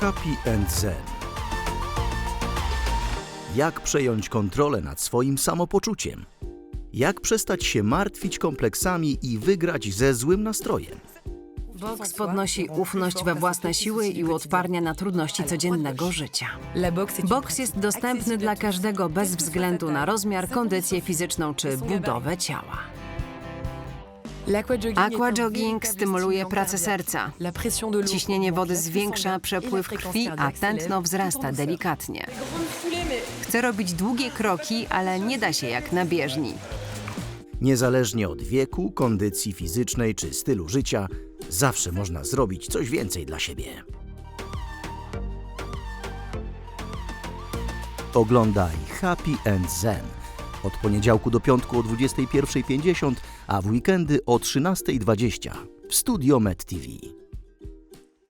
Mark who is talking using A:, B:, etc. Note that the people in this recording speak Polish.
A: Happy and Zen. Jak przejąć kontrolę nad swoim samopoczuciem? Jak przestać się martwić kompleksami i wygrać ze złym nastrojem?
B: Boks podnosi ufność we własne siły i uodparnia na trudności codziennego życia. Boks jest dostępny dla każdego bez względu na rozmiar, kondycję fizyczną czy budowę ciała. Aquajogging stymuluje pracę serca. Ciśnienie wody zwiększa przepływ krwi, a tętno wzrasta delikatnie. Chcę robić długie kroki, ale nie da się jak na bieżni.
A: Niezależnie od wieku, kondycji fizycznej czy stylu życia, zawsze można zrobić coś więcej dla siebie. Oglądaj Happy and Zen od poniedziałku do piątku o 21.50, a w weekendy o 13.20 w Studio Med TV.